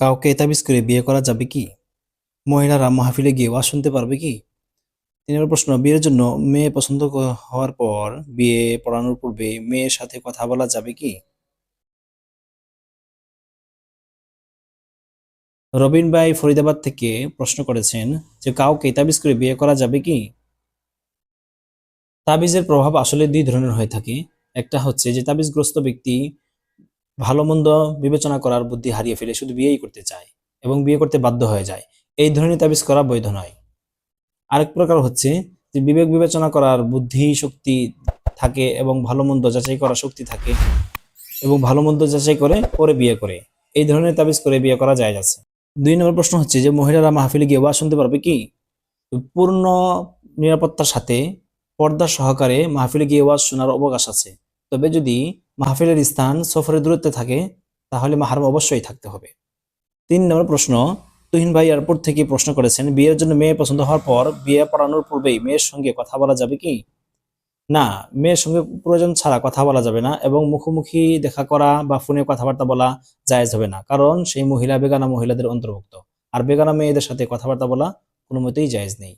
কাউকে তাবিজ করে বিয়ে করা যাবে কি? মহিলারা মাহফিলে গিয়ে ওয়াজ শুনতে পারবে কি? তিন নম্বর প্রশ্ন, বিয়ের জন্য মেয়ে পছন্দ হওয়ার পর বিয়ে পড়ানোর পূর্বে মেয়ের সাথে কথা বলা যাবে কি? রবিন ভাই ফরিদাবাদ থেকে প্রশ্ন করেছেন যে কাউকে তাবিজ করে বিয়ে করা যাবে কি? তাবিজের প্রভাব আসলে দুই ধরনের হয়ে থাকে। একটা হচ্ছে যে তাবিজগ্রস্ত ব্যক্তি ভালো মন্দ বিবেচনা করার বুদ্ধি হারিয়ে ফেলে শুধু বিয়েই করতে চায় এবং বিয়ে করতে বাধ্য হয়ে যায়। এই ধরনের তাবিজ করা বৈধ নয়। আরেক প্রকার হচ্ছে যে বিবেক বিবেচনা করার বুদ্ধি শক্তি থাকে এবং ভালো মন্দ যাচাই করার শক্তি থাকে এবং ভালো মন্দ যাচাই করে পরে বিয়ে করে। এই ধরনের তাবিজ করে বিয়ে করা যায় আছে। দুই নম্বর প্রশ্ন হচ্ছে যে মহিলারা মাহফিলে গিয়ে ওয়াজ শুনতে পারবে কি? পূর্ণ নিরাপত্তার সাথে পর্দা সহকারে মাহফিলে গিয়ে ওয়াজ শোনার অবকাশ আছে। তবে যদি মাহফিলের স্থান সফরের দূরত্বে থাকে, তাহলে মাহারম অবশ্যই থাকতে হবে। তিন নম্বর প্রশ্ন, তুহিন ভাই এয়ারপোর্ট থেকে প্রশ্ন করেছেন, বিয়ের জন্য মেয়ে পছন্দ হওয়ার পর বিয়ে পড়ানোর পূর্বেই মেয়ের সঙ্গে কথা বলা যাবে কি? না, মেয়ের সঙ্গে প্রয়োজন ছাড়া কথা বলা যাবে না এবং মুখোমুখি দেখা করা বা ফোনে কথাবার্তা বলা জায়েজ হবে না, কারণ সেই মহিলা বেগানা মহিলাদের অন্তর্ভুক্ত। আর বেগানা মেয়েদের সাথে কথাবার্তা বলা কোনো মতেই জায়েজ নেই।